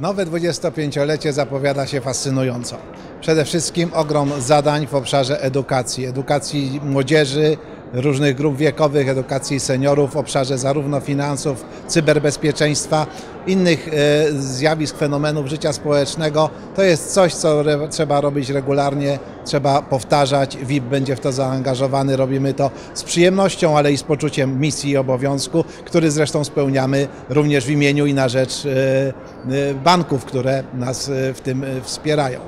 Nowe 25-lecie zapowiada się fascynująco. Przede wszystkim ogrom zadań w obszarze edukacji, edukacji młodzieży, różnych grup wiekowych, edukacji seniorów w obszarze zarówno finansów, cyberbezpieczeństwa, innych e, zjawisk, fenomenów życia społecznego. To jest coś, co trzeba robić regularnie, trzeba powtarzać. WIP będzie w to zaangażowany, robimy to z przyjemnością, ale i z poczuciem misji i obowiązku, który zresztą spełniamy również w imieniu i na rzecz e, e, banków, które nas w tym wspierają.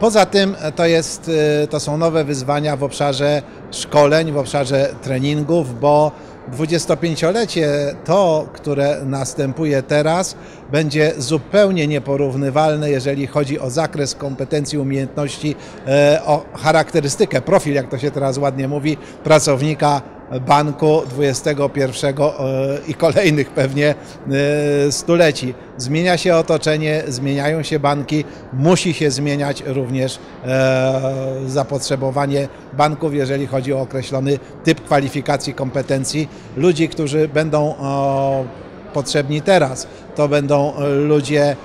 Poza tym to, jest, to są nowe wyzwania w obszarze szkoleń, w obszarze treningów, bo 25-lecie to, które następuje teraz, będzie zupełnie nieporównywalne, jeżeli chodzi o zakres kompetencji, umiejętności, e, o charakterystykę, profil, jak to się teraz ładnie mówi, pracownika banku XXI i kolejnych pewnie e, stuleci. Zmienia się otoczenie, zmieniają się banki, musi się zmieniać również e, zapotrzebowanie banków, jeżeli chodzi o określony typ kwalifikacji, kompetencji. Ludzi, którzy będą potrzebni teraz, to będą ludzie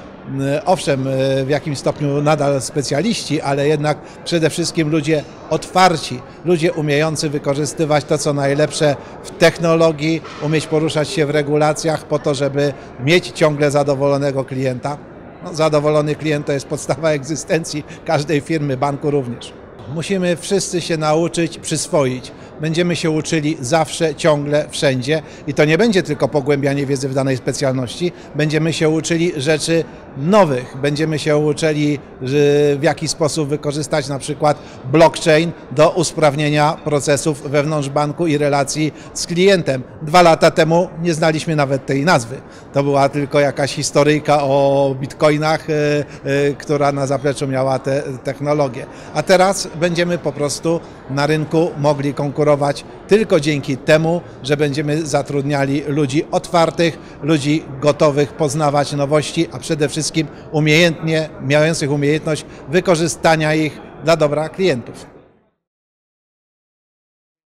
owszem, w jakimś stopniu nadal specjaliści, ale jednak przede wszystkim ludzie otwarci, ludzie umiejący wykorzystywać to, co najlepsze w technologii, umieć poruszać się w regulacjach po to, żeby mieć ciągle zadowolonego klienta. No, zadowolony klient to jest podstawa egzystencji każdej firmy, banku również. Musimy wszyscy się nauczyć przyswoić. Będziemy się uczyli zawsze, ciągle, wszędzie i to nie będzie tylko pogłębianie wiedzy w danej specjalności. Będziemy się uczyli rzeczy nowych. Będziemy się uczyli w jaki sposób wykorzystać na przykład blockchain do usprawnienia procesów wewnątrz banku i relacji z klientem. Dwa lata temu nie znaliśmy nawet tej nazwy. To była tylko jakaś historyjka o bitcoinach, która na zapleczu miała te technologie. A teraz będziemy po prostu na rynku mogli konkurować tylko dzięki temu, że będziemy zatrudniali ludzi otwartych, ludzi gotowych poznawać nowości, a przede wszystkim umiejętnie, mających umiejętność wykorzystania ich dla dobra klientów.